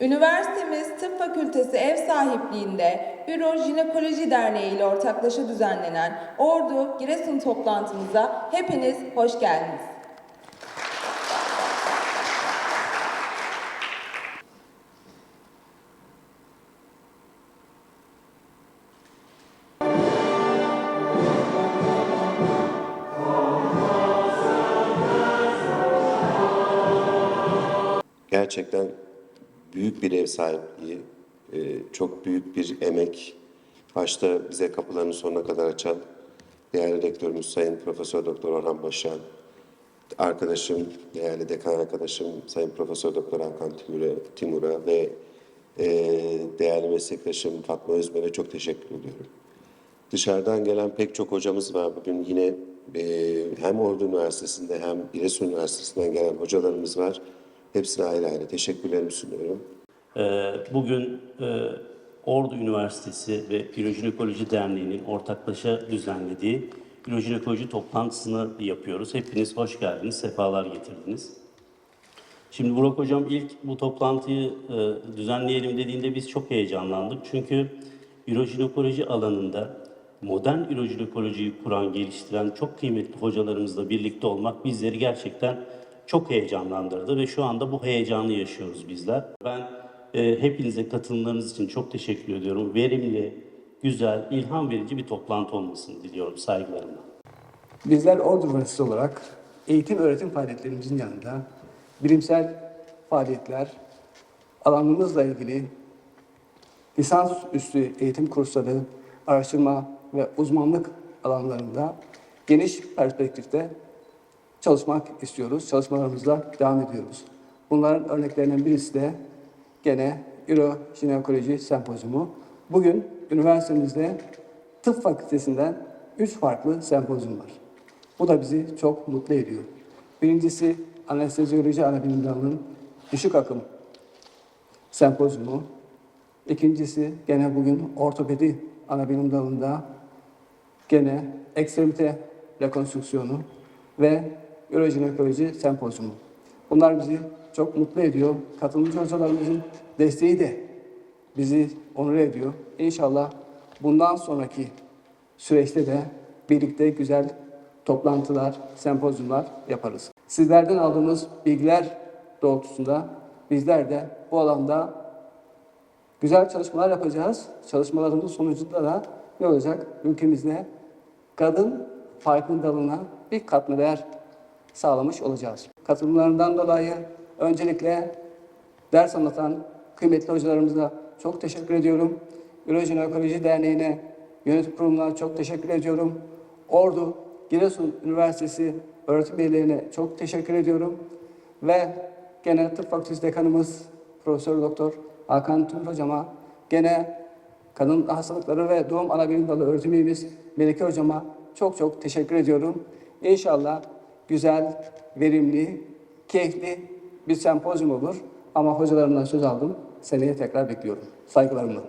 Üniversitemiz Tıp Fakültesi ev sahipliğinde Üro Jinekoloji Derneği ile ortaklaşa düzenlenen Ordu Giresun toplantımıza hepiniz hoş geldiniz. Gerçekten büyük bir ev sahipliği, e, çok büyük bir emek. Başta bize kapılarını sonuna kadar açan değerli rektörümüz Sayın Profesör Doktor Orhan Başaran, arkadaşım, değerli dekan arkadaşım Sayın Profesör Doktor Hakan Timur'a, ve e, değerli meslektaşım Fatma Özmer'e çok teşekkür ediyorum. Dışarıdan gelen pek çok hocamız var. Bugün yine e, hem Ordu Üniversitesi'nde hem Giresun Üniversitesi'nden gelen hocalarımız var. Hepsine ayrı ayrı teşekkürlerimi sunuyorum. Ee, Bugün e, Ordu Üniversitesi ve Ürojinekoloji Derneği'nin ortaklaşa düzenlediği ürojinekoloji toplantısını yapıyoruz. Hepiniz hoş geldiniz, sefalar getirdiniz. Şimdi Burak Hocam ilk bu toplantıyı e, düzenleyelim dediğinde biz çok heyecanlandık. Çünkü ürojinekoloji alanında modern ürojinekolojiyi kuran, geliştiren çok kıymetli hocalarımızla birlikte olmak bizleri gerçekten çok heyecanlandırdı ve şu anda bu heyecanı yaşıyoruz bizler. Ben e, hepinize katılımlarınız için çok teşekkür ediyorum. Verimli, güzel, ilham verici bir toplantı olmasını diliyorum saygılarımla. Bizler Ordu Üniversitesi olarak eğitim öğretim faaliyetlerimizin yanında bilimsel faaliyetler, alanımızla ilgili lisans üstü eğitim kursları, araştırma ve uzmanlık alanlarında geniş perspektifte çalışmak istiyoruz. Çalışmalarımızla devam ediyoruz. Bunların örneklerinden birisi de gene Euro Jinekoloji Sempozyumu. Bugün üniversitemizde tıp fakültesinden üç farklı sempozyum var. Bu da bizi çok mutlu ediyor. Birincisi anestezioloji ana bilim dalının düşük akım sempozyumu. İkincisi gene bugün ortopedi ana bilim dalında gene ekstremite rekonstrüksiyonu ve ürojinekoloji sempozyumu. Bunlar bizi çok mutlu ediyor. Katılımcı hocalarımızın desteği de bizi onur ediyor. İnşallah bundan sonraki süreçte de birlikte güzel toplantılar, sempozyumlar yaparız. Sizlerden aldığımız bilgiler doğrultusunda bizler de bu alanda güzel çalışmalar yapacağız. Çalışmalarımız sonucunda da ne olacak? Ülkemizde kadın farkındalığına bir katma değer sağlamış olacağız. Katılımlarından dolayı öncelikle ders anlatan kıymetli hocalarımıza çok teşekkür ediyorum. Ürojinekoloji Derneği'ne, yönetim kuruluna çok teşekkür ediyorum. Ordu, Giresun Üniversitesi öğretim üyelerine çok teşekkür ediyorum. Ve gene Tıp Fakültesi Dekanımız Profesör Doktor Hakan Tümür Hocama, gene Kadın Hastalıkları ve Doğum Anabilim Dalı öğretim üyemiz Melike Hocama çok çok teşekkür ediyorum. İnşallah güzel, verimli, keyifli bir sempozyum olur. Ama hocalarımdan söz aldım. Seneye tekrar bekliyorum. Saygılarımla.